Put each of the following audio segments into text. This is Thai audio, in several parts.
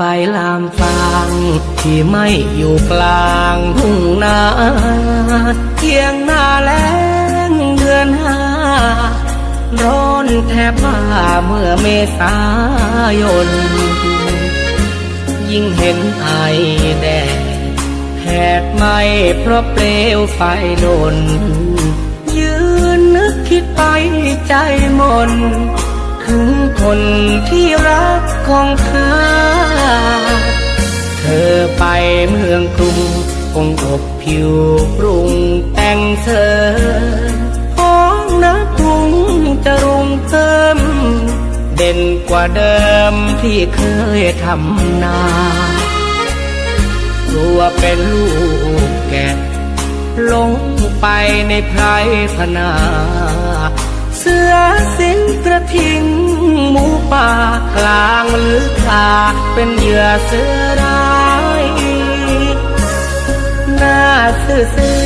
ไฟลามฟางที่ไม่อยู่กลางทุ่งนาเที่ยงหน้าแล้งเดือนห้าร้อนแทบบ้าเมื่อเมษายน ยิ่งเห็นไอแดดแผดไหมเพราะเปลวไฟโดน ยืนนึกคิดไปใจหมน ถึงคนที่รักของข้า เธอไปเมืองกรุงคงอบผิวปรุงแต่งเธอห้องนักกรุงจะรุงเติม เด่นกว่าเดิมที่เคยทำนาตัวเป็นลูกแกะลงไปในไพรพนา เสือสิงกระทิง หมูป่ากลางลึกคาเป็นเหยื่อเสือร้ายหน้าซื่อซื่อ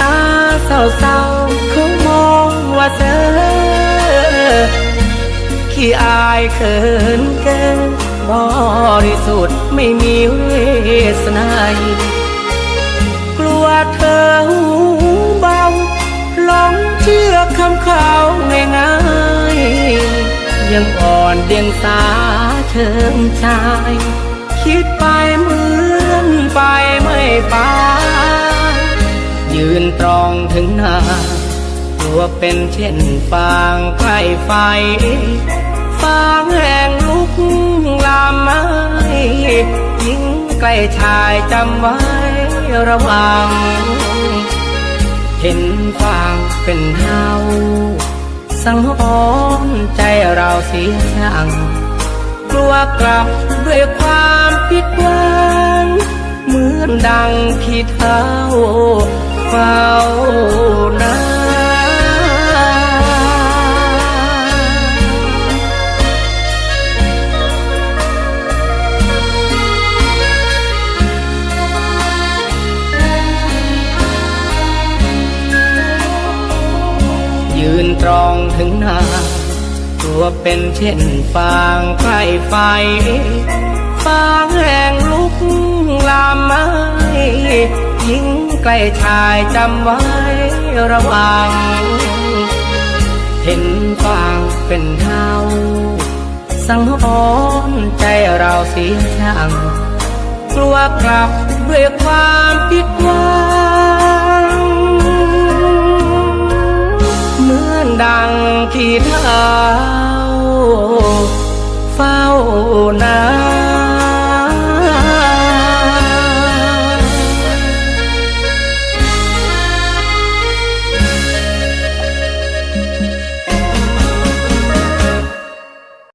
ตาเศร้าเศร้าๆเขามองว่าเธอขี้อายเขินเกินบริสุทธิ์ไม่มีเวสนาย ยังอ่อนเดียงสาเชิงชาย คิดไปเหมือนไปไม่ปายืนตรองถึงหน้าตัวเป็นเช่นฟางใกล้ไฟ ฟางแห่งลุกลามไม้ยิงใกล้ชายจำไว้ระวัง เห็นฟางเป็นเฮา สังหรณ์ใจเราเสียช่างกลัวกลับด้วยความผิดหวังเหมือนดังขี้เท้าเฝ้านา ยืนตรองถึงหน้า ตัวเป็นเช่นฟางใกล้ไฟฟางแห่งลุกลามไม้ยิงใกล้ชายจำไว้ระวัง เห็นฟางเป็นเท่าสังหรณ์ใจเราเสียช่างกลัวกลับด้วยความผิดหวัง ขี้เท้าเฝ้านา